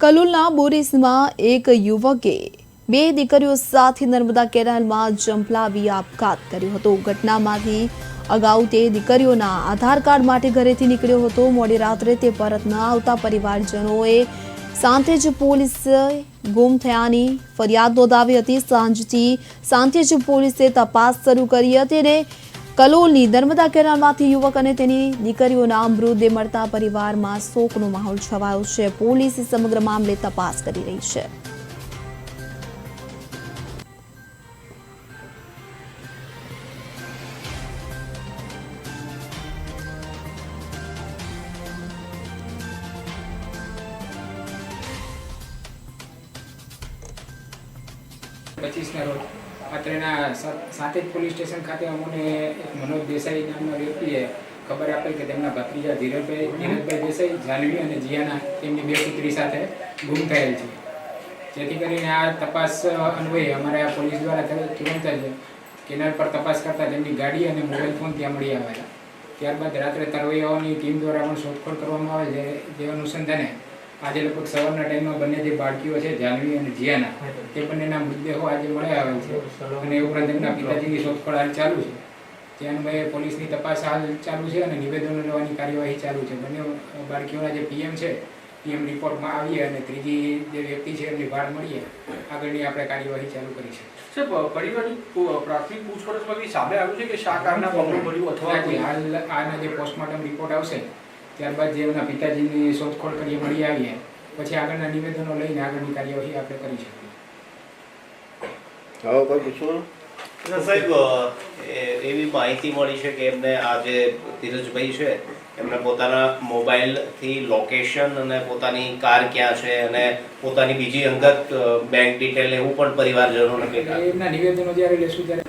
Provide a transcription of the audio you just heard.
કલોલના બોરીસમાં એક યુવકે બે દીકરીઓ સાથે નર્મદા કેનાલમાં જંપલાવી આપઘાત કર્યો હતો. ઘટનામાંથી અગાઉ તે દીકરીઓના આધાર કાર્ડ માટે ઘરેથી નીકળ્યો હતો. મોડી રાત્રે તે પરત ન આવતા પરિવારજનોએ સાંજે જ પોલીસ ગુમ થયાની ફરિયાદ નોંધાવી હતી. સાંજથી સાંજે જ પોલીસે તપાસ શરૂ કરી હતી અને કલોલની નર્મદા કેનાલમાંથી યુવક અને તેની દીકરીઓના મૃતદેહ મળતા પરિવારમાં શોકનો માહોલ છવાયો છે. પોલીસ સમગ્ર મામલે તપાસ કરી રહી છે. પચીસના રોજ. રાત્રેના સા- સાતેજ પોલીસ સ્ટેશન ખાતે અમને એક મનોજ દેસાઈ નામના વ્યક્તિએ ખબર આપી કે તેમના ભત્રીજા ધીરજભાઈ ધીરજભાઈ દેસાઈ જાનવી અને જીયાના તેમની બે પુત્રી સાથે ગુમ થયેલ છે. જેથી કરીને આ તપાસ અન્વયે અમારે આ પોલીસ દ્વારા તુરંત જ કેનાલ પર તપાસ કરતા તેમની ગાડી અને મોબાઈલ ફોન ત્યાં મળી આવેલા. ત્યારબાદ રાત્રે તરવૈયાઓની ટીમ દ્વારા પણ શોધખોળ કરવામાં આવે છે જે અનુસંધાને આજે લગભગ સવારના ટાઈમમાં બંને જે બાળકીઓ છે જાનવી અને જિયાના તે. બંનેના મૃતદેહો આજે મળ્યા આવેલ છે. અને એ ઉપરાંત એમના પિતાજીની શોધખોળ હાલ ચાલુ છે. જે અન્વયે પોલીસની તપાસ હાલ ચાલુ છે અને નિવેદનો લેવાની કાર્યવાહી ચાલુ છે. બંને બાળકીઓના જે પીએમ છે પીએમ રિપોર્ટમાં આવીએ અને ત્રીજી જે વ્યક્તિ છે એમની ભાળ મળીએ. આગળની આપણે કાર્યવાહી ચાલુ કરી છે સાહેબ પરિવારની પ્રાથમિક પૂછપરછમાં બી સામે આવ્યું છે કે શા કારના પગલું ભર્યું અથવા હાલ આના જે પોસ્ટમોર્ટમ રિપોર્ટ આવશે ત્યારબાદ જે એમના પિતાજીની શોધખોળ કરી મળી આવીએ પછી આગળના નિવેદનો લઈને આગળની કાર્યવાહી આપણે કરી શકીએ. સાહેબ એવી માહિતી મળી છે કે એમને આ જે ધીરજભાઈ છે એમને પોતાના મોબાઈલથી લોકેશન અને પોતાની કાર ક્યાં છે અને પોતાની બીજી અંગત બેંક ડિટેલ એવું પણ પરિવારજનોને કહેતા. એમના નિવેદનો જ્યારે લેશું ત્યારે